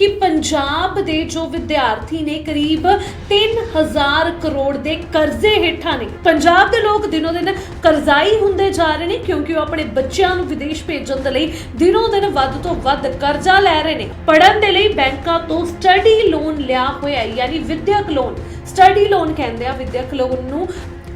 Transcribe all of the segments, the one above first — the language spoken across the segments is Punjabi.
ਕਿ ਪੰਜਾਬ ਦੇ ਜੋ ਵਿਦਿਆਰਥੀ ਨੇ ਕਰੀਬ 3000 ਕਰੋੜ ਦੇ ਕਰਜ਼ੇ ਹੇਠਾਂ ਨੇ, ਪੰਜਾਬ ਦੇ ਲੋਕ ਦਿਨੋ ਦਿਨ ਕਰਜ਼ਾਈ ਹੁੰਦੇ ਜਾ ਰਹੇ ਨੇ ਕਿਉਂਕਿ ਉਹ ਆਪਣੇ ਬੱਚਿਆਂ ਨੂੰ ਵਿਦੇਸ਼ ਭੇਜਣ ਦੇ ਲਈ ਦਿਨੋ ਦਿਨ ਵੱਧ ਤੋਂ ਵੱਧ ਕਰਜ਼ਾ ਲੈ ਰਹੇ ਨੇ। ਪੜ੍ਹਨ ਦੇ ਲਈ ਬੈਂਕਾਂ ਤੋਂ ਸਟੱਡੀ ਲੋਨ ਲਿਆ ਹੋਇਆ ਯਾਨੀ ਵਿਦਿਅਕ ਲੋਨ। ਸਟੱਡੀ ਲੋਨ ਕਹਿੰਦੇ ਆ, ਵਿਦਿਅਕ ਲੋਨ ਨੂੰ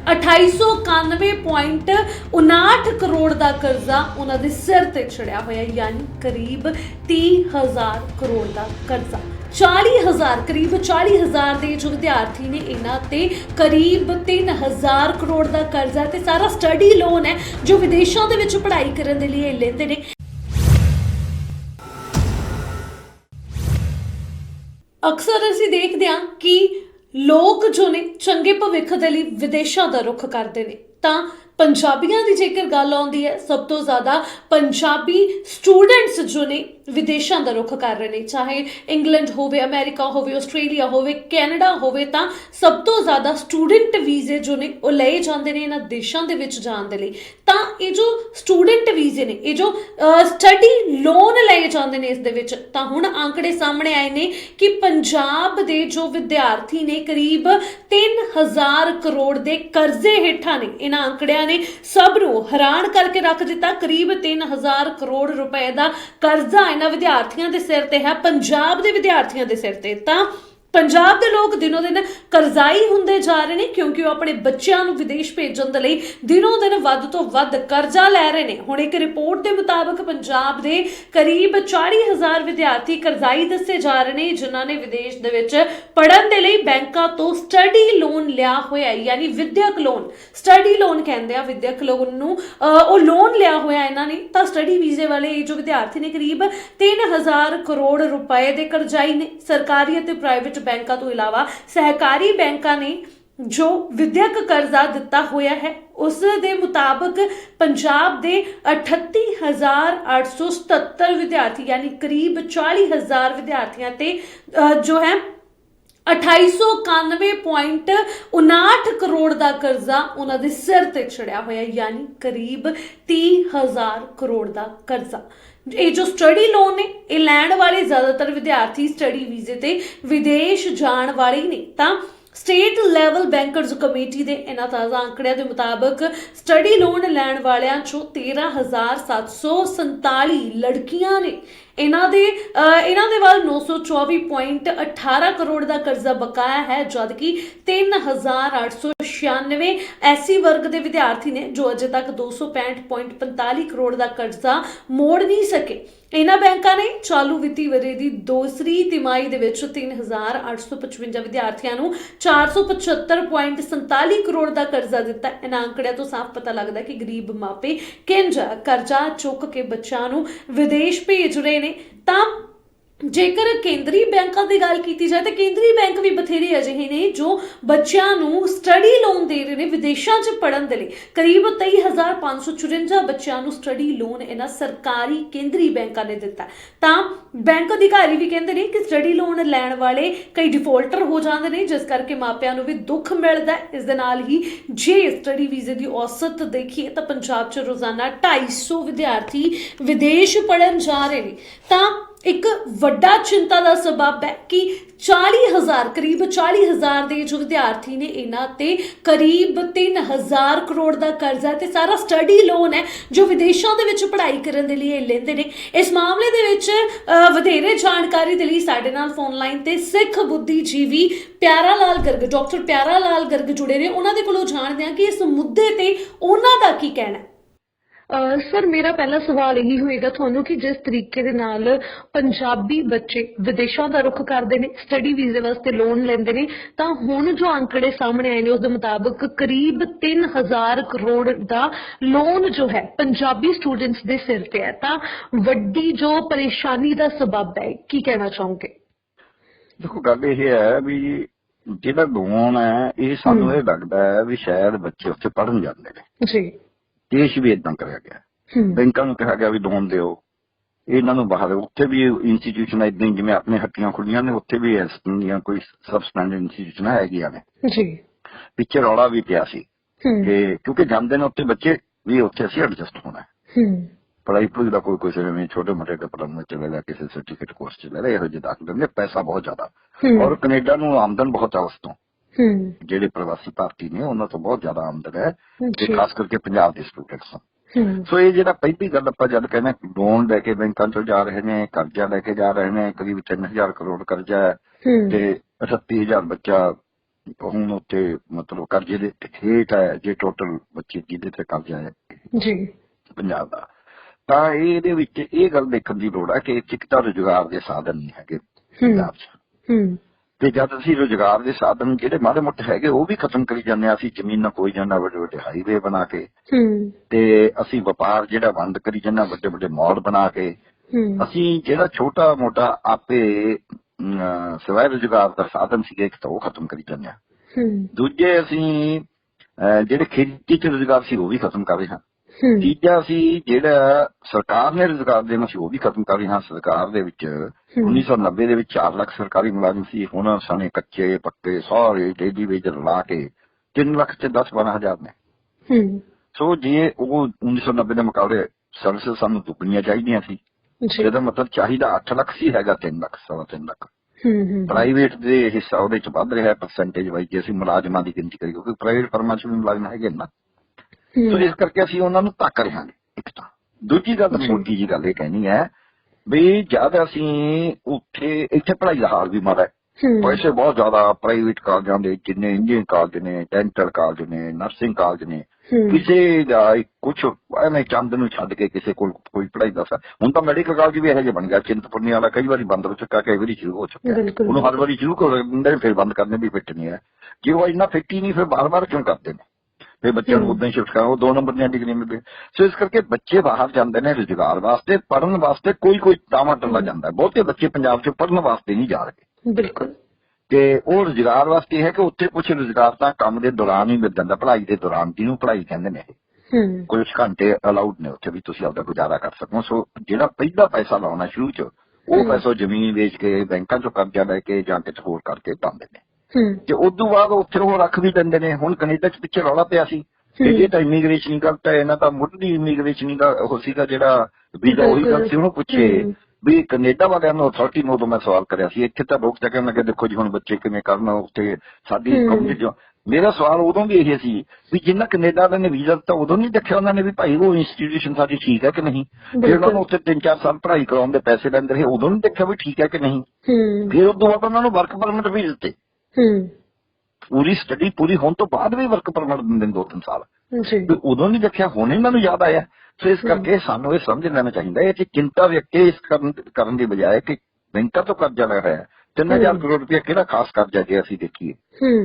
2891.59 ਕਰੋੜ ਦਾ ਕਰਜ਼ਾ ਉਹਨਾਂ ਦੇ ਸਿਰ ਤੇ ਚੜਿਆ ਹੋਇਆ ਯਾਨੀ ਕਰੀਬ 30000 ਕਰੋੜ ਦਾ ਕਰਜ਼ਾ। 40000 ਕਰੀਬ 40000 ਦੇ ਜੋ ਵਿਦਿਆਰਥੀ ਨੇ ਇਹਨਾਂ ਤੇ ਕਰੀਬ 3000 ਕਰੋੜ ਦਾ ਕਰਜ਼ਾ ਤੇ ਸਾਰਾ ਸਟੱਡੀ ਲੋਨ ਹੈ ਜੋ ਵਿਦੇਸ਼ਾਂ ਦੇ ਵਿੱਚ ਪੜ੍ਹਾਈ ਕਰਨ ਦੇ ਲਈ ਇਹ ਲੈਂਦੇ ਨੇ। ਅਕਸਰ ਅਸੀਂ ਦੇਖਦੇ ਹਾਂ ਕਿ ਲੋਕ ਜੋ ਨੇ ਚੰਗੇ ਭਵਿੱਖ ਦੇ ਲਈ ਵਿਦੇਸ਼ਾਂ ਦਾ ਰੁਖ ਕਰਦੇ ਨੇ ਤਾਂ ਪੰਜਾਬੀਆਂ ਦੀ ਜੇਕਰ ਗੱਲ ਆਉਂਦੀ ਹੈ, ਸਭ ਤੋਂ ਜ਼ਿਆਦਾ ਪੰਜਾਬੀ ਸਟੂਡੈਂਟਸ ਜੋ ਨੇ, ਵਿਦੇਸ਼ਾਂ ਦਾ ਰੁਖ ਕਰ ਰਹੇ ਨੇ। ਚਾਹੇ ਇੰਗਲੈਂਡ ਹੋਵੇ, ਅਮਰੀਕਾ ਹੋਵੇ, ਆਸਟ੍ਰੇਲੀਆ ਹੋਵੇ, ਕੈਨੇਡਾ ਹੋਵੇ, ਤਾਂ ਸਭ ਤੋਂ ਜ਼ਿਆਦਾ ਸਟੂਡੈਂਟ ਵੀਜ਼ੇ ਜੋ ਨੇ, ਉਹ ਲਏ ਜਾਂਦੇ ਨੇ ਇਹਨਾਂ ਦੇਸ਼ਾਂ ਦੇ ਵਿੱਚ ਜਾਣ ਦੇ ਲਈ। ਤਾਂ ਇਹ ਜੋ ਸਟੂਡੈਂਟ ਵੀਜ਼ੇ ਨੇ, ਇਹ ਜੋ ਸਟੱਡੀ ਲੋਨ ਲਏ ਜਾਂਦੇ ਨੇ ਇਸ ਦੇ ਵਿੱਚ, ਤਾਂ ਹੁਣ ਆંકੜੇ ਸਾਹਮਣੇ ਆਏ ਨੇ ਕਿ ਪੰਜਾਬ ਦੇ ਜੋ ਵਿਦਿਆਰਥੀ ਨੇ, ਕਰੀਬ 3000 ਕਰੋੜ ਦੇ ਕਰਜ਼ੇ ਹੇਠਾਂ ਨੇ, ਇਹਨਾਂ ਆંકੜਿਆਂ ਨੇ ਸਭ ਨੂੰ ਹੈਰਾਨ ਕਰਕੇ ਰੱਖ ਦਿੱਤਾ। ਕਰੀਬ 3000 ਕਰੋੜ ਰੁਪਏ ਦਾ ਕਰਜ਼ਾ ਇਹਨਾਂ ਵਿਦਿਆਰਥੀਆਂ ਦੇ ਸਿਰ ਤੇ ਹੈ। ਪੰਜਾਬ ਦੇ ਵਿਦਿਆਰਥੀਆਂ ਦੇ ਸਿਰ ਤੇ ਤਾਂ ਪੰਜਾਬ ਦੇ ਲੋਕ ਦਿਨੋ ਦਿਨ ਕਰਜ਼ਾਈ ਹੁੰਦੇ ਜਾ ਰਹੇ ਨੇ ਕਿਉਂਕਿ ਉਹ ਆਪਣੇ ਬੱਚਿਆਂ ਨੂੰ ਵਿਦੇਸ਼ ਭੇਜਣ ਦੇ ਲਈ ਦਿਨੋ ਦਿਨ ਵੱਧ ਤੋਂ ਵੱਧ ਕਰਜ਼ਾ ਲੈ ਰਹੇ ਨੇ। ਹੁਣ ਇੱਕ ਰਿਪੋਰਟ ਦੇ ਮੁਤਾਬਕ ਪੰਜਾਬ ਦੇ ਕਰੀਬ 40000 ਵਿਦਿਆਰਥੀ ਕਰਜ਼ਾਈ ਦੱਸੇ ਜਾ ਰਹੇ ਨੇ, ਜਿਨ੍ਹਾਂ ਨੇ ਵਿਦੇਸ਼ ਦੇ ਵਿੱਚ ਪੜ੍ਹਨ ਦੇ ਲਈ ਬੈਂਕਾਂ ਤੋਂ ਸਟੱਡੀ ਲੋਨ ਲਿਆ ਹੋਇਆ ਹੈ, ਯਾਨੀ ਵਿਦਿਅਕ ਲੋਨ। ਸਟੱਡੀ ਲੋਨ ਕਹਿੰਦੇ ਆ, ਵਿਦਿਅਕ ਲੋਨ ਨੂੰ ਉਹ ਲੋਨ ਲਿਆ ਹੋਇਆ ਇਹਨਾਂ ਨੇ। ਤਾਂ ਸਟੱਡੀ ਵੀਜ਼ੇ ਵਾਲੇ ਇਹ ਜੋ ਵਿਦਿਆਰਥੀ ਨੇ ਕਰੀਬ 3000 ਕਰੋੜ ਰੁਪਏ ਦੇ ਕਰਜ਼ਾਈ ਨੇ। ਸਰਕਾਰੀ ਅਤੇ ਪ੍ਰਾਈਵੇਟ ਬੈਂਕਾਂ ਤੋਂ ਇਲਾਵਾ ਸਹਿਕਾਰੀ ਬੈਂਕਾਂ ਨੇ ਜੋ ਵਿਦਿਅਕ ਕਰਜ਼ਾ ਦਿੱਤਾ ਹੋਇਆ ਹੈ ਉਸ ਦੇ ਮੁਤਾਬਕ ਪੰਜਾਬ ਦੇ 38877 ਵਿਦਿਆਰਥੀ ਯਾਨੀ ਕਰੀਬ 40000 ਵਿਦਿਆਰਥੀਆਂ ਤੇ ਅਹ, ਜੋ ਹੈ 2891.59 ਕਰੋੜ ਦਾ ਕਰਜ਼ਾ ਉਹਨਾਂ ਦੇ ਸਿਰ ਤੇ ਚੜਿਆ ਹੋਇਆ ਯਾਨੀ ਕਰੀਬ 30000 ਕਰੋੜ ਦਾ ਕਰਜ਼ਾ। ਇਹ ਜੋ ਸਟੱਡੀ ਲੋਨ ਨੇ, ਇਹ ਲੈਣ ਵਾਲੇ ਜ਼ਿਆਦਾਤਰ ਵਿਦਿਆਰਥੀ ਸਟੱਡੀ ਵੀਜ਼ੇ ਤੇ ਵਿਦੇਸ਼ ਜਾਣ ਵਾਲੇ ਨੇ। ਤਾਂ ਸਟੇਟ ਲੈਵਲ ਬੈਂਕਰਜ਼ ਕਮੇਟੀ ਦੇ ਇਹਨਾਂ ਤਾਜ਼ਾ ਅੰਕੜਿਆਂ ਦੇ ਮੁਤਾਬਕ ਸਟੱਡੀ ਲੋਨ ਲੈਣ ਵਾਲਿਆਂ ਚੋਂ 13747 ਲੜਕੀਆਂ ਨੇ। ਇਹਨਾਂ ਦੇ ਅਹ, ਇਹਨਾਂ ਦੇ ਵੱਲ 924.18 ਕਰੋੜ ਦਾ ਕਰਜ਼ਾ ਬਕਾਇਆ ਹੈ ਜਦਕਿ 3896 ਐਸੀ ਵਰਗ ਦੇ ਵਿਦਿਆਰਥੀ ਨੇ ਜੋ ਅਜੇ ਤੱਕ 265.45 ਕਰੋੜ ਦਾ ਕਰਜ਼ਾ ਮੋੜ ਨਹੀਂ ਸਕੇ। ਇਹਨਾਂ ਬੈਂਕਾਂ ਨੇ ਚਾਲੂ ਵਿੱਤੀ ਵਰ੍ਹੇ ਦੀ ਦੂਸਰੀ ਤਿਮਾਹੀ ਦੇ ਵਿੱਚ 3855 ਵਿਦਿਆਰਥੀਆਂ ਨੂੰ 475.47 ਕਰੋੜ ਦਾ ਕਰਜ਼ਾ ਦਿੱਤਾ। ਇਹਨਾਂ ਅੰਕੜਿਆਂ ਤੋਂ ਸਾਫ਼ ਪਤਾ ਲੱਗਦਾ ਕਿ ਗਰੀਬ ਮਾਪੇ ਕਿੰਜ ਕਰਜ਼ਾ ਚੁੱਕ ਕੇ ਬੱਚਿਆਂ ਨੂੰ ਵਿਦੇਸ਼ ਭੇਜ ਰਹੇ ਨੇ। ਤਾਂ ਜੇਕਰ ਕੇਂਦਰੀ ਬੈਂਕਾਂ ਦੀ ਗੱਲ ਕੀਤੀ ਜਾਏ ਤਾਂ ਕੇਂਦਰੀ ਬੈਂਕ ਵੀ ਬਥੇਰੇ ਅਜਿਹੇ ਨੇ ਜੋ ਬੱਚਿਆਂ ਨੂੰ ਸਟੱਡੀ ਲੋਨ ਦੇ ਰਹੇ ਨੇ ਵਿਦੇਸ਼ਾਂ 'ਚ ਪੜ੍ਹਨ ਦੇ ਲਈ। ਕਰੀਬ 23554 ਬੱਚਿਆਂ ਨੂੰ ਸਟੱਡੀ ਲੋਨ ਇਹਨਾਂ ਸਰਕਾਰੀ ਕੇਂਦਰੀ ਬੈਂਕਾਂ ਨੇ ਦਿੱਤਾ। ਤਾਂ ਬੈਂਕ ਅਧਿਕਾਰੀ ਵੀ ਕਹਿੰਦੇ ਨੇ ਕਿ ਸਟੱਡੀ ਲੋਨ ਲੈਣ ਵਾਲੇ ਕਈ ਡਿਫਾਲਟਰ ਹੋ ਜਾਂਦੇ ਨੇ, ਜਿਸ ਕਰਕੇ ਮਾਪਿਆਂ ਨੂੰ ਵੀ ਦੁੱਖ ਮਿਲਦਾ ਇਸ ਦੇ ਨਾਲ ਹੀ ਜੇ ਸਟੱਡੀ ਵੀਜ਼ੇ ਦੀ ਔਸਤ ਦੇਖੀਏ ਤਾਂ ਪੰਜਾਬ 'ਚ ਰੋਜ਼ਾਨਾ 250 ਵਿਦਿਆਰਥੀ ਵਿਦੇਸ਼ ਪੜ੍ਹਨ ਜਾ ਰਹੇ ਨੇ। ਤਾਂ ਇੱਕ ਵੱਡਾ ਚਿੰਤਾ ਦਾ ਸਬਬ ਹੈ ਕਿ 40000 ਕਰੀਬ 40000 ਦੇ ਜੋ ਵਿਦਿਆਰਥੀ ਨੇ ਇਹਨਾਂ ਤੇ ਕਰੀਬ 3000 ਕਰੋੜ ਦਾ ਕਰਜ਼ਾ ਹੈ ਤੇ ਸਾਰਾ ਸਟੱਡੀ ਲੋਨ ਹੈ ਜੋ ਵਿਦੇਸ਼ਾਂ ਦੇ ਵਿੱਚ ਪੜ੍ਹਾਈ ਕਰਨ ਦੇ ਲਈ ਇਹ ਲੈਂਦੇ ਨੇ। ਇਸ ਮਾਮਲੇ ਦੇ ਵਿੱਚ ਵਧੇਰੇ ਜਾਣਕਾਰੀ ਦੇ ਲਈ ਸਾਡੇ ਨਾਲ ਫੋਨ ਲਾਈਨ ਤੇ ਸਿੱਖ ਬੁੱਧੀਜੀਵੀ ਪਿਆਰਾ ਲਾਲ ਗਰਗ, ਡਾਕਟਰ ਪਿਆਰਾ ਲਾਲ ਗਰਗ ਜੁੜੇ ਨੇ। ਉਹਨਾਂ ਦੇ ਕੋਲੋਂ ਜਾਣਦੇ ਹਾਂ ਕਿ ਇਸ ਮੁੱਦੇ ਤੇ ਉਹਨਾਂ ਦਾ ਕੀ ਕਹਿਣਾ ਹੈ। ਸਰ ਮੇਰਾ ਪਹਿਲਾ ਸਵਾਲ ਇਹੀ ਹੋਏਗਾ ਤੁਹਾਨੂੰ ਕਿ ਜਿਸ ਤਰੀਕੇ ਦੇ ਨਾਲ ਪੰਜਾਬੀ ਬੱਚੇ ਵਿਦੇਸ਼ਾਂ ਦਾ ਰੁਖ ਕਰਦੇ ਨੇ ਸਟੱਡੀ ਵੀਜ਼ੇ ਵਾਸਤੇ ਲੋਨ ਲੈਂਦੇ ਨੇ ਤਾਂ ਹੁਣ ਜੋ ਅੰਕੜੇ ਸਾਹਮਣੇ ਆਏ ਨੇ ਉਸ ਦੇ ਮੁਤਾਬਕ ਕਰੀਬ 3000 ਕਰੋੜ ਦਾ ਲੋਨ ਜੋ ਹੈ ਪੰਜਾਬੀ ਸਟੂਡੈਂਟਸ ਦੇ ਸਿਰ ਤੇ ਹੈ। ਤਾਂ ਵੱਡੀ ਜੋ ਪਰੇਸ਼ਾਨੀ ਦਾ ਸਬਬ ਹੈ ਕੀ ਕਹਿਣਾ ਚਾਹੋਗੇ? ਦੇਖੋ ਗੱਲ ਇਹ ਹੈ ਵੀ ਜਿਹੜਾ ਲੋਨ ਹੈ ਇਹ ਸਾਨੂੰ। ਇਹ ਲੱਗਦਾ ਹੈ ਵੀ ਸ਼ਾਇਦ ਬੱਚੇ ਉੱਥੇ ਪੜਨ ਜਾਂਦੇ ਨੇ। ਜੀ। ਦੇਸ਼ ਵੀ ਇਦਾਂ ਕਰਿਆ ਗਿਆ। ਬੈਂਕਾਂ ਨੂੰ ਕਿਹਾ ਗਿਆ ਵੀ ਲੋਨ ਦਿਓ। ਇਹਨਾਂ ਨੂੰ ਬਾਹਰ ਉੱਥੇ ਵੀ ਇੰਸਟੀਟਿਊਸ਼ਨ ਇਦਾਂ ਜਿਵੇਂ ਆਪਣੇ ਹੱਟੀਆਂ ਖੁੱਲੀਆਂ ਨੇ ਉੱਥੇ ਵੀ ਇਸ ਦੀਆਂ ਕੋਈ ਸਬਸਟੈਂਡਰਡ ਇੰਸਟੀਟਿਊਸ਼ਨਾਂ ਹੈਗੀਆਂ ਨੇ। ਜੀ। ਪਿੱਛੇ ਰੌਲਾ ਵੀ ਪਿਆ ਸੀ ਕਿ ਕਿਉਂਕਿ ਜਾਂਦੇ ਨੇ ਉੱਥੇ ਬੱਚੇ ਵੀ ਉੱਥੇ ਅਸੀਂ ਐਡਜਸਟ ਹੋਣਾ ਹੈ। ਪੜਾਈ ਪੜੂਈ ਦਾ ਕੋਈ ਕਿਸੇ ਨੇ ਛੋਟੇ ਮੋਟੇ ਡਿਪਲੋਮਾ ਲੈ ਲਿਆ ਕਿਸੇ ਸਰਟੀਫਿਕੇਟ ਕੋਰਸ ਚ ਲੈ ਲਿਆ ਇਹੋ ਜਿਹੇ ਦਾਖਲ ਦਿੰਦੇ ਪੈਸਾ ਬਹੁਤ ਜ਼ਿਆਦਾ। ਔਰ ਕੈਨੇਡਾ ਨੂੰ ਆਮਦਨ ਬਹੁਤ ਆ ਉਸ ਤੋਂ। ਜਿਹੜੇ ਪ੍ਰਵਾਸੀ ਭਾਰਤੀ ਨੇ ਉਹਨਾਂ ਤੋਂ ਬਹੁਤ ਜ਼ਿਆਦਾ ਆਮਦਨ ਹੈ ਤੇ ਖਾਸ ਕਰਕੇ ਪੰਜਾਬ ਦੇ ਸਟੂਡੈਂਟਸ ਹੂੰ। ਸੋ ਇਹ ਜਿਹੜਾ ਪਹਿਲੀ ਗੱਲ ਆਪਾਂ ਜਦ ਕਹਿੰਦੇ ਲੋਨ ਲੈ ਕੇ ਬੈਂਕਾਂ ਚੋਂ ਜਾ ਰਹੇ ਨੇ ਕਰਜ਼ਾ ਲੈ ਕੇ ਜਾ ਰਹੇ ਨੇ ਕਰੀਬ 3000 ਕਰੋੜ ਕਰਜ਼ਾ ਹੈ ਤੇ 38000 ਬੱਚਾ ਹੁਣ ਉੱਤੇ ਮਤਲਬ ਕਰਜ਼ੇ ਦੇ ਹੇਠ ਹੈ ਜੇ ਟੋਟਲ ਬੱਚੇ ਜਿਹਦੇ ਤੇ ਕਰਜ਼ਾ ਹੈ। ਜੀ। ਪੰਜਾਬ ਦਾ। ਤਾਂ ਇਹ ਇਹਦੇ ਵਿੱਚ ਇਹ ਗੱਲ ਦੇਖਣ ਦੀ ਲੋੜ ਹੈ ਕਿ ਚਿਕਤਾ ਰੁਜ਼ਗਾਰ ਦੇ ਸਾਧਨ ਨਹੀਂ ਹੈਗੇ ਹੂੰ। ਪੰਜਾਬ 'ਚ। ਹੂੰ। ਤੇ ਜਦ ਅਸੀਂ ਰੁਜ਼ਗਾਰ ਦੇ ਸਾਧਨ ਜਿਹੜੇ ਮਾੜੇ ਮੋਟੇ ਹੈਗੇ ਉਹ ਵੀ ਖਤਮ ਕਰੀ ਜਾਂਦੇ ਆ ਅਸੀਂ ਜ਼ਮੀਨਾਂ ਕੋਈ ਜਾਂਦਾ ਵੱਡੇ ਵੱਡੇ ਹਾਈਵੇ ਬਣਾ ਕੇ। ਤੇ ਅਸੀਂ ਵਪਾਰ ਜਿਹੜਾ ਬੰਦ ਕਰੀ ਜਾਂਦੇ ਵੱਡੇ ਵੱਡੇ ਮਾਲ ਬਣਾ ਕੇ। ਅਸੀਂ ਜਿਹੜਾ ਛੋਟਾ ਮੋਟਾ ਆਪੇ ਸਿਵਾਏ ਰੁਜ਼ਗਾਰ ਦਾ ਸਾਧਨ ਸੀਗਾ ਇੱਕ ਤਾਂ ਉਹ ਖਤਮ ਕਰੀ ਜਾਂਦੇ ਆ ਹੂੰ। ਦੂਜੇ ਅਸੀਂ ਜਿਹੜੇ ਖੇਤੀ ਚ ਰੁਜ਼ਗਾਰ ਸੀ ਉਹ ਵੀ ਖਤਮ ਕਰ ਰਹੇ ਹੂੰ। ਤੀਜਾ ਅਸੀਂ ਜਿਹੜਾ ਸਰਕਾਰ ਨੇ ਰੁਜ਼ਗਾਰ ਦੇਣਾ ਸੀ ਉਹ ਵੀ ਖਤਮ ਕਰ ਰਹੇ ਹਾਂ ਸਰਕਾਰ ਦੇ ਵਿੱਚ। 1990 ਦੇ ਵਿੱਚ 4 ਲੱਖ ਸਰਕਾਰੀ ਮੁਲਾਜ਼ਮ ਸੀ। ਹੁਣ ਸਾਨੇ ਕੱਚੇ ਪੱਕੇ ਸਾਰੇ ਡੇਲੀ ਵੇਜ ਲਾ ਕੇ 3 ਲੱਖ ਤੇ 10 12 ਹਜ਼ਾਰ ਨੇ। ਸੋ ਜੇ ਉਹ 1990 ਦੇ ਮੁਕਾਬਲੇ ਸਰਵਿਸ ਸਾਨੂੰ ਦੁੱਗਣੀਆਂ ਚਾਹੀਦੀਆਂ ਸੀ ਇਹਦਾ ਮਤਲਬ ਚਾਹੀਦਾ 8 ਲੱਖ ਸੀ ਹੈਗਾ 3 ਲੱਖ ਸਵਾ 3 ਲੱਖ। ਪ੍ਰਾਈਵੇਟ ਦੇ ਹਿੱਸਾ ਉਹਦੇ ਚ ਵੱਧ ਰਿਹਾ ਪਰਸੈਂਟੇਜ ਵਾਈਜ਼ ਜੇ ਅਸੀਂ ਮੁਲਾਜ਼ਮਾਂ ਦੀ ਗਿਣਤੀ ਕਰੀਏ ਕਿਉਂਕਿ ਪ੍ਰਾਈਵੇਟ ਫਰਮਾਂ ਚ ਵੀ ਮੁਲਾਜ਼ਮ ਹੈਗੇ ਨਾ। ਸੋ ਇਸ ਕਰਕੇ ਅਸੀਂ ਉਹਨਾਂ ਨੂੰ ਧੱਕ ਰਹੇ ਹਾਂ ਇੱਕ ਤਾਂ। ਦੂਜੀ ਗੱਲ। ਮੋਟੀ ਜੀ ਗੱਲ ਇਹ ਕਹਿਣੀ ਹੈ ਵੀ ਜਦ ਅਸੀਂ ਉੱਥੇ ਇੱਥੇ ਪੜ੍ਹਾਈ ਦਾ ਹਾਲ ਵੀ ਹੂੰ। ਪੈਸੇ ਬਹੁਤ ਜ਼ਿਆਦਾ ਪ੍ਰਾਈਵੇਟ ਕਾਲਜਾਂ ਦੇ ਜਿੰਨੇ ਇੰਜੀਨੀਅਰਿੰਗ ਕਾਲਜ ਨੇ ਡੈਂਟਲ ਕਾਲਜ ਨੇ ਨਰਸਿੰਗ ਕਾਲਜ ਨੇ ਕਿਸੇ ਦਾ ਕੁਝ ਐਵੇਂ ਚੰਦ ਨੂੰ ਛੱਡ ਕੇ ਕਿਸੇ ਕੋਲ ਕੋਈ ਪੜ੍ਹਾਈ ਦਾ ਹੁਣ ਤਾਂ ਮੈਡੀਕਲ ਕਾਲਜ ਵੀ ਇਹੋ ਜਿਹਾ ਬਣ ਗਿਆ ਚਿੰਤਪੁਰਨੀ ਵਾਲਾ ਕਈ ਵਾਰੀ ਬੰਦ ਹੋ ਚੁੱਕਾ ਕਈ ਵਾਰੀ ਸ਼ੁਰੂ ਹੋ ਚੁੱਕਾ। ਉਹਨੂੰ ਹਰ ਵਾਰੀ ਸ਼ੁਰੂ ਕਰ ਦਿੰਦੇ ਨੇ ਫਿਰ ਬੰਦ ਕਰਨੇ ਵੀ ਫਿੱਟ ਨਹੀਂ ਹੈ। ਜੇ ਉਹ ਇੰਨਾ ਫਿੱਟ ਹੀ ਨਹੀਂ ਫਿਰ ਬਾਰ-ਬਾਰ ਕਿਉਂ ਕਰਦੇ ਨੇ? ਫਿਰ ਬੱਚਿਆਂ ਨੂੰ। ਉਦਾਂ ਹੀ ਸ਼ਿਫਟ ਕਰਾਓ ਦੋ ਨੰਬਰ ਦੀਆਂ ਡਿਗਰੀ ਮਿਲਦੀ ਸੋ ਇਸ ਕਰਕੇ ਬੱਚੇ ਬਾਹਰ ਜਾਂਦੇ ਨੇ ਰੁਜ਼ਗਾਰ ਵਾਸਤੇ ਪੜ੍ਹਨ ਵਾਸਤੇ ਕੋਈ ਕੋਈ ਤਾਵਾ ਟੱਲਾ ਜਾਂਦਾ। ਬਹੁਤੇ ਬੱਚੇ ਪੰਜਾਬ 'ਚ ਪੜ੍ਹਨ ਵਾਸਤੇ ਨਹੀਂ ਜਾ ਰਹੇ। ਬਿਲਕੁਲ। ਤੇ ਉਹ ਰੁਜ਼ਗਾਰ ਵਾਸਤੇ ਹੈ ਕਿ ਉੱਥੇ ਕੁਝ ਰੁਜ਼ਗਾਰ ਤਾਂ ਕੰਮ ਦੇ ਦੌਰਾਨ ਹੀ ਮਿਲ ਜਾਂਦਾ ਪੜ੍ਹਾਈ ਦੇ ਦੌਰਾਨ ਜਿਹਨੂੰ ਪੜ੍ਹਾਈ ਕਹਿੰਦੇ ਨੇ ਕੁਝ ਘੰਟੇ ਅਲਾਉਡ ਨੇ ਉੱਥੇ ਵੀ ਤੁਸੀਂ ਆਪਦਾ ਗੁਜ਼ਾਰਾ ਕਰ ਸਕੋ। ਸੋ ਜਿਹੜਾ ਪਹਿਲਾ ਪੈਸਾ ਲਾਉਣਾ ਸ਼ੁਰੂ 'ਚ ਉਹ। ਪੈਸਾ ਜ਼ਮੀਨ ਵੇਚ ਕੇ ਬੈਂਕਾਂ 'ਚੋਂ ਕਰਜ਼ਾ ਲੈ ਕੇ ਜਾਂ ਕਿਤੇ ਹੋਰ ਕਰਕੇ ਪਾਉਂਦੇ ਨੇ। ਤੇ ਉਸ ਤੋਂ ਬਾਅਦ ਉੱਥੇ ਉਹ ਰੱਖ ਵੀ ਲੈਂਦੇ ਨੇ। ਹੁਣ ਕੈਨੇਡਾ 'ਚ ਪਿੱਛੇ ਰੌਲਾ ਪਿਆ ਸੀ। ਤੇ। ਇਹ ਤਾਂ ਇਮੀਗ੍ਰੇਸ਼ਨ ਦਾ ਤਾਂ ਇਹਨਾਂ ਦਾ ਮੁੱਢਲੀ ਇਮੀਗ੍ਰੇਸ਼ਨ ਦਾ ਉਹ ਸੀਗਾ ਜਿਹੜਾ ਵੀਜ਼ਾ ਉਹੀ ਗੱਲ ਸੀ ਉਹਨੂੰ ਪੁੱਛੇ। ਵੀ ਕੈਨੇਡਾ ਵਾਲਿਆਂ ਨੂੰ ਅਥਾਰਟੀ ਨੂੰ ਉਦੋਂ ਮੈਂ ਸਵਾਲ ਕਰਿਆ ਸੀ। ਇੱਥੇ ਤਾਂ ਲੋਕ ਚੱਕੇ ਮੈਂ ਕਿ ਦੇਖੋ ਜੀ ਹੁਣ ਬੱਚੇ ਕਿਵੇਂ ਕਰਨ ਉੱਥੇ ਸਾਡੀ। ਕਮਿਊਨਿਟੀ ਮੇਰਾ ਸਵਾਲ ਉਦੋਂ ਵੀ ਇਹ ਸੀ ਵੀ ਜਿੰਨਾ ਕੈਨੇਡਾ ਵਾਲਿਆਂ ਨੇ ਵੀਜ਼ਾ ਦਿੱਤਾ ਉਦੋਂ ਨਹੀਂ ਦੇਖਿਆ ਉਹਨਾਂ ਨੇ ਵੀ ਭਾਈ ਉਹ ਇੰਸਟੀਟਿਊਸ਼ਨ ਸਾਡੀ ਠੀਕ ਹੈ ਕਿ ਨਹੀਂ? ਜੇ ਉਹਨਾਂ ਨੂੰ ਉੱਥੇ 3-4 ਸਾਲ ਪੜ੍ਹਾਈ ਕਰਾਉਣ ਦੇ ਪੈਸੇ ਲੈਂਦੇ ਰਹੇ ਉਦੋਂ ਨਹੀਂ ਦੇਖਿਆ ਵੀ ਠੀਕ ਹੈ ਕਿ ਨਹੀਂ। ਫਿਰ ਉਦੋਂ ਬਾਅਦ ਉਹਨਾਂ ਨੂੰ ਵਰਕ ਪਰਮਿਟ ਵੀ ਦਿੱਤੇ। ਪੂਰੀ ਸਟੱਡੀ ਪੂਰੀ ਹੋਣ ਤੋਂ ਬਾਅਦ ਵੀ ਵਰਕ ਪਰਮਿਟ ਦਿੰਦੇ ਨੇ ਦੋ ਤਿੰਨ ਸਾਲ। ਜੀ। ਉਦੋਂ ਨਹੀਂ ਦੇਖਿਆ ਹੁਣ ਹੀ ਮੈਨੂੰ ਯਾਦ ਆਇਆ। ਸੋ ਇਸ ਕਰਕੇ ਸਾਨੂੰ ਇਹ ਸਮਝ ਲੈਣਾ ਚਾਹੀਦਾ ਹੈ ਕਿ ਚਿੰਤਾ ਵਿਅਕਤ ਇਸ ਕਰਨ ਦੀ ਬਜਾਏ ਕਿ ਬੈਂਕਾਂ ਤੋਂ ਕਰਜ਼ਾ ਲੈ ਰਿਹਾ ਹੈ। 3000 ਹਮ। ਕਰੋੜ ਰੁਪਏ ਕਿਹੜਾ ਖਾਸ ਕਰਜ਼ਾ ਜੇ ਅਸੀਂ ਦੇਖੀਏ?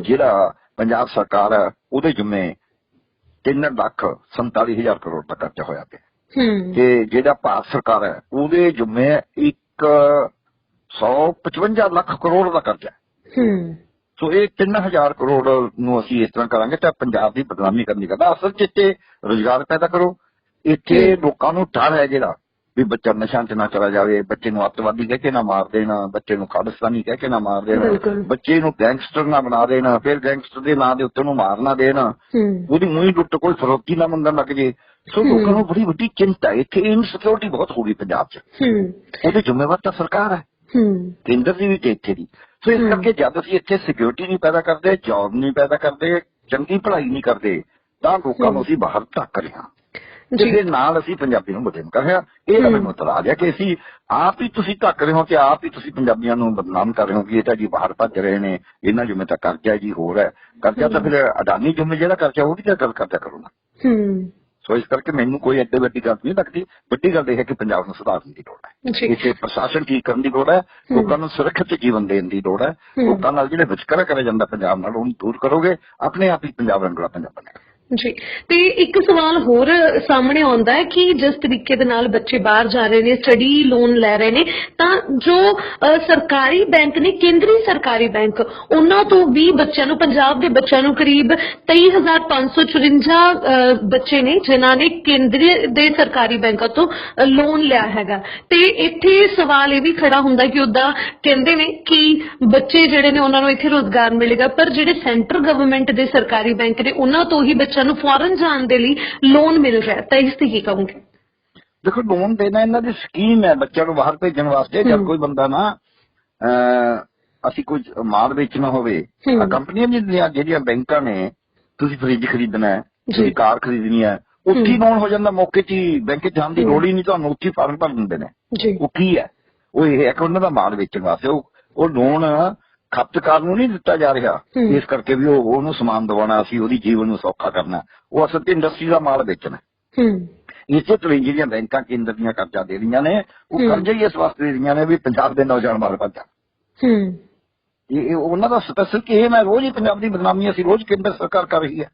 ਜਿਹੜਾ ਪੰਜਾਬ ਸਰਕਾਰ ਹੈ ਉਹਦੇ ਜਿੰਮੇ 3 ਲੱਖ 47000 ਕਰੋੜ ਦਾ ਕਰਜ਼ਾ ਹੋਇਆ ਪਿਆ। ਹੂੰ। ਤੇ ਜਿਹੜਾ ਭਾਰਤ ਸਰਕਾਰ ਹੈ ਉਹਦੇ ਜਿੰਮੇ ਇੱਕ 155 ਲੱਖ ਕਰੋੜ ਦਾ ਕਰਜ਼ਾ ਹੈ। ਸੋ ਇਹ 3000 ਕਰੋੜ ਨੂੰ ਅਸੀਂ ਇਸ ਤਰ੍ਹਾਂ ਕਰਾਂਗੇ ਤਾਂ ਪੰਜਾਬ ਦੀ ਬਦਨਾਮੀ ਕਰਨੀ ਕਰਦਾ। ਅਸਲ ਚ ਇੱਥੇ ਰੋਜ਼ਗਾਰ ਪੈਦਾ ਕਰੋ। ਇੱਥੇ। ਲੋਕਾਂ ਨੂੰ ਡਰ ਹੈ ਜਿਹੜਾ ਵੀ ਬੱਚਾ ਨਸ਼ਾ ਚ ਨਾ ਚਲਾ ਜਾਵੇ ਬੱਚੇ ਨੂੰ ਅੱਤਵਾਦੀ ਕਹਿ ਕੇ ਨਾ ਮਾਰ ਦੇਣਾ ਬੱਚੇ ਨੂੰ ਖਾਲਿਸਤਾਨੀ ਕਹਿ ਕੇ ਨਾ ਮਾਰ ਦੇਣਾ। ਬੱਚੇ ਨੂੰ ਗੈਂਗਸਟਰ ਨਾ ਬਣਾ ਦੇਣਾ ਫਿਰ ਗੈਂਗਸਟਰ ਦੇ ਨਾਂ ਦੇ ਉੱਤੇ ਉਹਨੂੰ ਮਾਰ ਨਾ ਦੇਣਾ। ਉਹਦੀ ਮੂੰਹ ਲੁੱਟ ਕੋਈ ਫਰੋਤੀ ਨਾ ਮੰਗਣ ਲੱਗ ਜੇ। ਸੋ। ਲੋਕਾਂ ਨੂੰ ਬੜੀ ਵੱਡੀ ਚਿੰਤਾ ਹੈ। ਇੱਥੇ ਇਨਸਿਕਿਉਰਿਟੀ ਬਹੁਤ ਹੋ ਗਈ ਪੰਜਾਬ 'ਚ। ਉਹਦੀ ਜ਼ਿੰਮੇਵਾਰ ਤਾਂ ਸਰਕਾਰ ਹੂੰ। ਕੇਂਦਰ ਦੀ ਵੀ ਤੇ ਇੱਥੇ ਦੀ। ਸੋ ਇਸ। ਕਰਕੇ ਜਦ ਅਸੀਂ ਇੱਥੇ ਸਿਕਿਉਰਿਟੀ ਨਹੀਂ ਪੈਦਾ ਕਰਦੇ ਜੌਬ ਨਹੀਂ ਪੈਦਾ ਕਰਦੇ ਚੰਗੀ ਪੜ੍ਹਾਈ ਨਹੀਂ ਕਰਦੇ ਤਾਂ ਲੋਕਾਂ ਨੂੰ। ਅਸੀਂ ਬਾਹਰ ਧੱਕ ਰਹੇ ਹਾਂ ਤੇ ਜੀ ਫਿਰ ਨਾਲ ਅਸੀਂ ਪੰਜਾਬੀ ਨੂੰ ਬਦਨਾਮ ਕਰ ਰਹੇ ਹਾਂ ਇਹ। ਮੈਨੂੰ ਇਤਰਾਜ਼ ਹੈ ਕਿ ਅਸੀਂ ਆਪ ਹੀ ਤੁਸੀਂ ਧੱਕ ਰਹੇ ਹੋ ਕਿ ਆਪ ਹੀ ਤੁਸੀਂ ਪੰਜਾਬੀਆਂ ਨੂੰ ਬਦਨਾਮ ਕਰ ਰਹੇ ਹੋ ਕਿ ਇਹ ਤਾਂ ਜੀ ਬਾਹਰ ਭੱਜ ਰਹੇ ਨੇ ਇਹਨਾਂ ਜਿਵੇਂ ਤਾਂ ਕਰਜ਼ਾ ਜੀ ਹੋਰ ਹੈ ਕਰਜ਼ਾ ਤਾਂ। ਫਿਰ ਅਡਾਨੀ ਜਿਵੇਂ ਜਿਹੜਾ ਕਰਜ਼ਾ ਉਹਦੀ ਤਾਂ ਗੱਲ ਕਰਜ਼ਾ ਕਰੋ ਨਾ ਹੂੰ ਸੋ ਇਸ ਕਰਕੇ ਮੈਨੂੰ ਕੋਈ ਐਡੇ ਵੱਡੀ ਗੱਲ ਨਹੀਂ ਲੱਗਦੀ। ਵੱਡੀ ਗੱਲ ਇਹ ਹੈ ਕਿ ਪੰਜਾਬ ਨੂੰ ਸੁਧਾਰਨ ਦੀ ਲੋੜ ਹੈ। ਇੱਥੇ ਪ੍ਰਸ਼ਾਸਨ ਠੀਕ ਕਰਨ ਦੀ ਲੋੜ ਹੈ? ਲੋਕਾਂ ਨੂੰ ਸੁਰੱਖਿਅਤ ਜੀਵਨ ਦੇਣ ਦੀ ਲੋੜ ਹੈ। ਲੋਕਾਂ ਨਾਲ ਜਿਹੜੇ ਵਿਚਕਰਾ ਕਰਿਆ ਜਾਂਦਾ ਪੰਜਾਬ ਨਾਲ ਉਹਨੂੰ ਦੂਰ ਕਰੋਗੇ। ਆਪਣੇ ਆਪ ਹੀ ਪੰਜਾਬ ਰੰਗਲਾ ਪੰਜਾਬ ਬਣੇਗਾ। ਜੀ। ਤੇ ਇੱਕ ਸਵਾਲ ਹੋਰ ਸਾਹਮਣੇ ਆਉਂਦਾ ਹੈ ਕਿ ਜਿਸ ਤਰੀਕੇ ਦੇ ਨਾਲ ਬੱਚੇ ਬਾਹਰ ਜਾ ਰਹੇ ਨੇ ਸਟੱਡੀ ਲੋਨ ਲੈ ਰਹੇ ਨੇ ਤਾਂ ਜੋ ਸਰਕਾਰੀ ਬੈਂਕ ਨੇ ਕੇਂਦਰੀ ਸਰਕਾਰੀ ਬੈਂਕ ਉਹਨਾਂ ਤੋਂ ਵੀ ਬੱਚਿਆਂ ਨੂੰ ਪੰਜਾਬ ਦੇ ਬੱਚਿਆਂ ਨੂੰ ਕਰੀਬ 23554 ਅ, ਬੱਚੇ ਨੇ ਜਿਨ੍ਹਾਂ ਨੇ ਕੇਂਦਰੀ ਦੇ ਸਰਕਾਰੀ ਬੈਂਕਾਂ ਤੋਂ ਲੋਨ ਲਿਆ ਹੈਗਾ। ਤੇ ਇੱਥੇ ਸਵਾਲ ਇਹ ਵੀ ਖੜਾ ਹੁੰਦਾ ਕਿ ਉਦਾਂ ਕਹਿੰਦੇ ਨੇ ਕਿ ਬੱਚੇ ਜਿਹੜੇ ਨੇ ਉਹਨਾਂ ਨੂੰ ਇੱਥੇ ਰੋਜ਼ਗਾਰ ਮਿਲੇਗਾ ਪਰ ਜਿਹੜੇ ਸੈਂਟਰ ਗਵਰਨਮੈਂਟ ਦੇ ਸਰਕਾਰੀ ਬੈਂਕ ਨੇ ਉਹਨਾਂ ਤੋਂ ਹੀ ਬੱਚਿਆਂ ਨੂੰ ਫੋਰਨ ਜਾਣ ਦੇ ਲਈ ਲੋਨ ਮਿਲ ਰਿਹਾ। ਤਾਂ ਇਸ ਤੇ ਕੀ ਕਹੋਗੇ ਦੇਖੋ ਲੋਨ ਦੇਣਾ ਇਹਨਾਂ ਦੀ ਸਕੀਮ ਹੈ ਬੱਚਿਆਂ ਨੂੰ ਬਾਹਰ ਭੇਜਣ ਵਾਸਤੇ ਜਦ। ਕੋਈ ਬੰਦਾ ਨਾ ਅਸੀਂ ਕੁਝ ਮਾਲ ਵੇਚਣਾ ਹੋਵੇ ਕੰਪਨੀਆਂ ਜਿਹੜੀਆਂ ਜਿਹੜੀਆਂ ਬੈਂਕਾਂ ਨੇ ਤੁਸੀਂ ਫ੍ਰਿਜ ਖਰੀਦਣਾ ਹੈ ਜੀ। ਤੁਸੀਂ ਕਾਰ ਖਰੀਦਣੀ ਹੈ ਉੱਥੇ। ਲੋਨ ਹੋ ਜਾਂਦਾ ਮੌਕੇ 'ਚ ਹੀ ਬੈਂਕ 'ਚ ਜਾਣ ਦੀ। ਲੋੜ ਹੀ ਨਹੀਂ ਤੁਹਾਨੂੰ ਉੱਥੇ ਫਾਰਮ ਭਰ ਦਿੰਦੇ ਨੇ ਉਹ ਕੀ ਹੈ ਉਹ ਇਹ ਹੈ ਕਿ ਉਹਨਾਂ ਦਾ ਮਾਲ ਵੇਚਣ ਵਾਸਤੇ ਉਹ ਲੋਨ ਖਪਤਕਾਰ ਨੂੰ ਨਹੀਂ ਦਿੱਤਾ ਜਾ ਰਿਹਾ। ਇਸ ਕਰਕੇ ਵੀ ਉਹ ਉਹਨੂੰ ਸਮਾਨ ਦਿਵਾਉਣਾ ਸੀ ਉਹਦੀ ਜੀਵਨ ਨੂੰ ਸੌਖਾ ਕਰਨਾ। ਉਹ ਅਸਲ ਤੇ ਇੰਡਸਟਰੀ ਦਾ ਮਾਲ ਵੇਚਣਾ। ਹੂੰ। ਇਸੇ ਤਰ੍ਹਾਂ ਜਿਹੜੀਆਂ ਬੈਂਕਾਂ ਕੇਂਦਰ ਦੀਆਂ ਕਰਜ਼ਾ ਦੇ ਰਹੀਆਂ ਨੇ ਉਹ। ਕਰਜ਼ਾ ਹੀ ਇਸ ਵਾਸਤੇ ਦੇ ਰਹੀਆਂ ਨੇ ਵੀ ਪੰਜਾਬ ਦੇ ਨੌਜਵਾਨ ਮਾਰ ਹੂੰ। ਇਹ ਉਹਨਾਂ ਦਾ ਸਪੈਸਿਫਿਕ ਇਹ ਮੈਂ ਰੋਜ਼ ਹੀ ਪੰਜਾਬ ਦੀ ਬਦਨਾਮੀ ਅਸੀਂ ਰੋਜ਼ ਕੇਂਦਰ ਸਰਕਾਰ ਕਰ ਰਹੀ ਹੈ।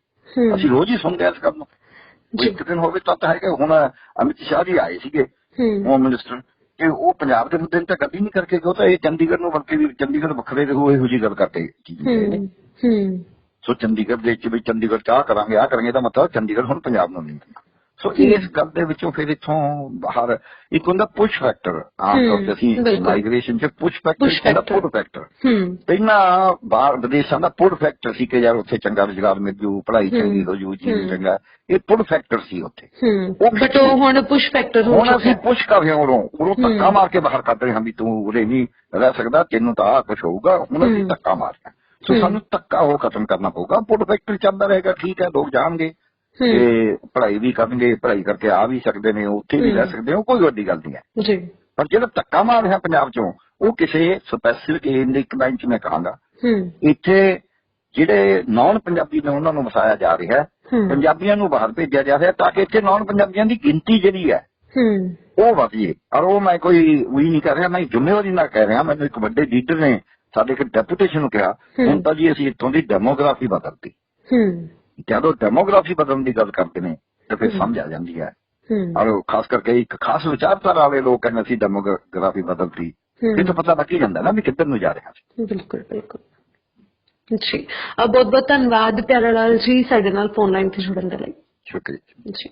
ਅਸੀਂ ਰੋਜ਼ ਹੀ ਸੁਣਦੇ ਹਾਂ ਇਸ ਗੱਲ ਨੂੰ। ਇੱਕ ਦਿਨ ਹੋਵੇ ਤਾਂ ਤਾਂ ਹੈ ਕਿ ਹੁਣ ਅਮਿਤ ਸ਼ਾਹ ਜੀ ਆਏ ਸੀਗੇ। ਹੂੰ। ਹੋਮ ਮਿਨਿਸਟਰ ਕਿ ਉਹ ਪੰਜਾਬ ਦੇ ਮੁੱਦੇ ਨੂੰ ਤਾਂ ਗੱਲ ਹੀ ਨਹੀਂ ਕਰਕੇ ਉਹ ਤਾਂ ਇਹ ਚੰਡੀਗੜ੍ਹ ਨੂੰ ਬਲਕਿ ਵੀ ਚੰਡੀਗੜ੍ਹ ਵੱਖਰੇ ਦੇ ਹੋਏ ਇਹੋ ਜਿਹੀ ਗੱਲ ਨੇ ਹੂੰ ਹੂੰ ਸੋ ਚੰਡੀਗੜ੍ਹ ਦੇ ਵਿੱਚ ਵੀ ਚੰਡੀਗੜ੍ਹ ਚਾਹ ਕਰਾਂਗੇ ਆ ਕਰਾਂਗੇ ਦਾ ਮਤਲਬ ਚੰਡੀਗੜ੍ਹ ਹੁਣ ਪੰਜਾਬ ਨੂੰ ਨਹੀਂ ਸੋ ਇਸ ਗੱਲ ਦੇ ਵਿੱਚੋਂ ਫਿਰ ਇੱਥੋਂ ਬਾਹਰ ਇੱਕ ਹੁੰਦਾ ਪੁਸ਼ ਫੈਕਟਰ ਆਮ ਤੌਰ ਤੇ ਅਸੀਂ। ਮਾਈਗ੍ਰੇਸ਼ਨ ਚ ਪੁਸ਼ ਫੈਕਟਰ ਹੁੰਦਾ। ਪੁੱਲ ਫੈਕਟਰ ਹੂੰ ਪਹਿਲਾਂ ਬਾਹਰ ਵਿਦੇਸ਼ਾਂ ਦਾ ਪੁੱਲ ਫੈਕਟਰ ਸੀ ਕਿ ਯਾਰ ਉੱਥੇ ਚੰਗਾ ਰੁਜ਼ਗਾਰ ਮਿਲ ਜੂ ਪੜ੍ਹਾਈ। ਚੰਗੀ ਹੋ ਜੂ ਹਮ। ਚੰਗਾ ਇਹ ਪੁੱਲ ਫੈਕਟਰ ਸੀ ਉੱਥੇ ਹੂੰ ਉਹ ਬਟ ਉਹ ਹੁਣ ਪੁਸ਼ ਫੈਕਟਰ ਹੋ ਹੁਣ ਅਸੀਂ ਹੈ ਪੁਸ਼ ਕਰ ਰਹੇ ਹਾਂ ਉਰੋਂ। ਧੱਕਾ ਮਾਰ ਕੇ ਬਾਹਰ ਕੱਢ ਰਹੇ ਹਾਂ ਵੀ ਤੂੰ ਉਰੇ ਨਹੀਂ ਰਹਿ ਸਕਦਾ ਤੈਨੂੰ ਤਾਂ ਆ ਕੁਝ ਹੋਊਗਾ ਹੁਣ ਅਸੀਂ। ਧੱਕਾ ਮਾਰ ਰਹੇ ਹਾਂ ਸੋ। ਸਾਨੂੰ ਧੱਕਾ ਉਹ ਖਤਮ ਕਰਨਾ ਪਊਗਾ ਪੁੱਲ ਫੈਕਟਰ ਚੱਲਦਾ ਰਹੇਗਾ ਠੀਕ ਹੈ ਲੋਕ ਜਾਣਗੇ ਹੂੰ ਤੇ ਪੜ੍ਹਾਈ ਵੀ ਕਰਨਗੇ ਪੜ੍ਹਾਈ ਕਰਕੇ ਆ ਵੀ ਸਕਦੇ ਨੇ ਉੱਥੇ ਵੀ ਰਹਿ। ਸਕਦੇ ਹੋ ਕੋਈ ਵੱਡੀ ਗੱਲ ਨਹੀਂ ਹੈ। ਜੀ। ਪਰ ਜਿਹੜਾ ਧੱਕਾ ਮਾਰ ਰਿਹਾ ਪੰਜਾਬ ਚੋਂ ਉਹ ਕਿਸੇ ਸਪੈਸੀਫਿਕ ਇੱਕ ਲਾਈਨ ਚ ਮੈਂ ਕਹਾਂਗਾ। ਇੱਥੇ ਜਿਹੜੇ ਨਾਨ ਪੰਜਾਬੀ ਨੇ ਉਹਨਾਂ ਨੂੰ ਵਸਾਇਆ ਜਾ ਰਿਹਾ ਪੰਜਾਬੀਆਂ ਨੂੰ ਬਾਹਰ ਭੇਜਿਆ ਜਾ ਰਿਹਾ ਤਾਂ ਕਿ ਇੱਥੇ ਨਾਨ ਪੰਜਾਬੀਆਂ ਦੀ ਗਿਣਤੀ ਜਿਹੜੀ ਹੈ ਉਹ ਵਧੇ ਔਰ ਉਹ ਮੈਂ ਕੋਈ ਉਹੀ ਨਹੀਂ ਕਰ ਰਿਹਾ ਮੈਂ ਜ਼ਿੰਮੇਵਾਰੀ ਨਾਲ ਕਹਿ ਰਿਹਾ ਮੈਨੂੰ ਇੱਕ ਵੱਡੇ ਲੀਡਰ ਨੇ ਸਾਡੇ ਇੱਕ ਡੈਪੂਟੇਸ਼ਨ ਨੂੰ ਕਿਹਾ। ਹੁਣ ਤਾਂ ਜੀ ਅਸੀਂ ਇੱਥੋਂ ਦੀ ਡੈਮੋਗ੍ਰਾਫੀ ਬਦਲਤੀ। ਜਦੋਂ ਡੈਮੋਗ੍ਰਾਫੀ ਬਦਲਣ ਦੀ ਗੱਲ ਕਰਦੇ ਨੇ ਤਾਂ ਫਿਰ। ਸਮਝ ਆ ਜਾਂਦੀ ਹੈ। ਹੂੰ। ਔਰ ਖਾਸ ਕਰਕੇ ਇੱਕ ਖਾਸ ਵਿਚਾਰਧਾਰਾ ਵਾਲੇ ਲੋਕ ਕਹਿੰਦੇ ਸੀ ਡੈਮੋਗ੍ਰਾਫੀ ਬਦਲਤੀ ਹਮ। ਇਹ ਤਾਂ ਪਤਾ ਲੱਗ ਹੀ ਜਾਂਦਾ ਨਾ ਵੀ ਕਿੱਧਰ ਨੂੰ ਜਾ ਰਿਹਾ ਸੀ। ਬਿਲਕੁਲ ਬਿਲਕੁਲ। ਜੀ। ਬਹੁਤ ਬਹੁਤ ਧੰਨਵਾਦ ਪਿਆਰਾ ਲਾਲ ਜੀ ਸਾਡੇ ਨਾਲ ਫੋਨ ਲਾਈਨ ਤੇ ਜੁੜਨ ਦੇ ਲਈ। ਸ਼ੁਕਰੀਆ ਜੀ।